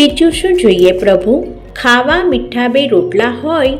બીજું શું જોઈએ પ્રભુ? ખાવા મીઠા બે રોટલા હોય,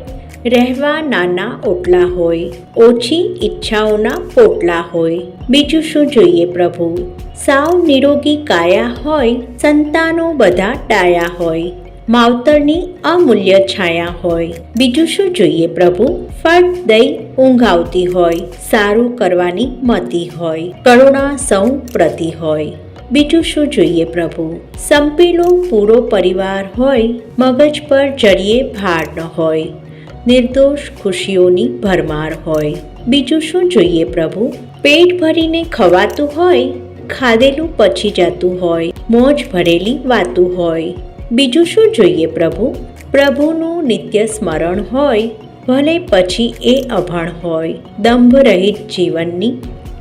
રહેવા નાના ઓટલા હોય, ઓછી ઈચ્છાઓના પોટલા હોય. બીજું શું જોઈએ પ્રભુ? સાવ નિરોગી કાયા હોય, સંતાનો બધા ડાયા હોય. માવતરની અમૂલ્ય છાયા હોય. બીજું શું જોઈએ પ્રભુ? ફટ દઈ ઊંઘ આવતી હોય, સારું કરવાની મતી હોય. કરુણા સૌ પ્રતિ હોય. બીજું શું જોઈએ પ્રભુ? સંપીલો પૂરો પરિવાર હોય, મગજ પર જરીએ ભાર ન હોય. નિર્દોષ ખુશીઓની ભરમાર હોય. બીજું શું જોઈએ પ્રભુ? પેટ ભરીને ખવાતું હોય, ખાધેલું પચી જતું હોય, મોજ ભરેલી વાતું હોય. બીજું શું જોઈએ પ્રભુ? પ્રભુનું નિત્ય સ્મરણ હોય, ભલે પછી એ અભણ હોય. દંભ રહિત જીવનની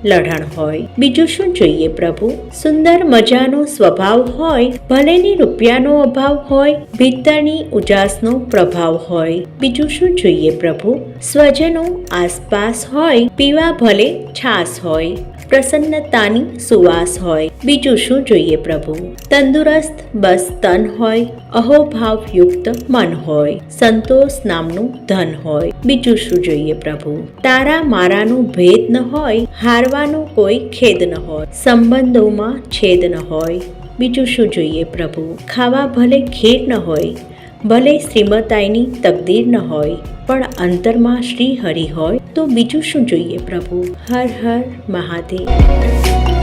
લઢણ હોય. બીજું શું જોઈએ પ્રભુ? સુંદર મજાનો સ્વભાવ હોય, ભલેની રૂપિયાનો અભાવ હોય, ભીતરની ઉજાસનો પ્રભાવ હોય. બીજું શું જોઈએ પ્રભુ? સ્વજનો આસપાસ હોય, પીવા ભલે છાસ હોય. પ્રસન્નતાની સુવાસ હોય. બીજું શું જોઈએ પ્રભુ? તંદુરસ્ત બસ તન હોય, અહોભાવયુક્ત મન હોય. સંતોષ નામનું ધન હોય. બીજું શું જોઈએ પ્રભુ? તારા મારાનું ભેદ ન હોય હારવાનો કોઈ ખેદ ન હોય, સંબંધોમાં છેદ ન હોય. બીજું શું જોઈએ પ્રભુ? ખાવા ભલે ખેડ ન હોય, ભલે શ્રીમતાઈની તકદીર ન હોય, પણ અંતરમાં શ્રી હરિ હોય તો બીજું શું જોઈએ પ્રભુ? હર હર મહાદેવ.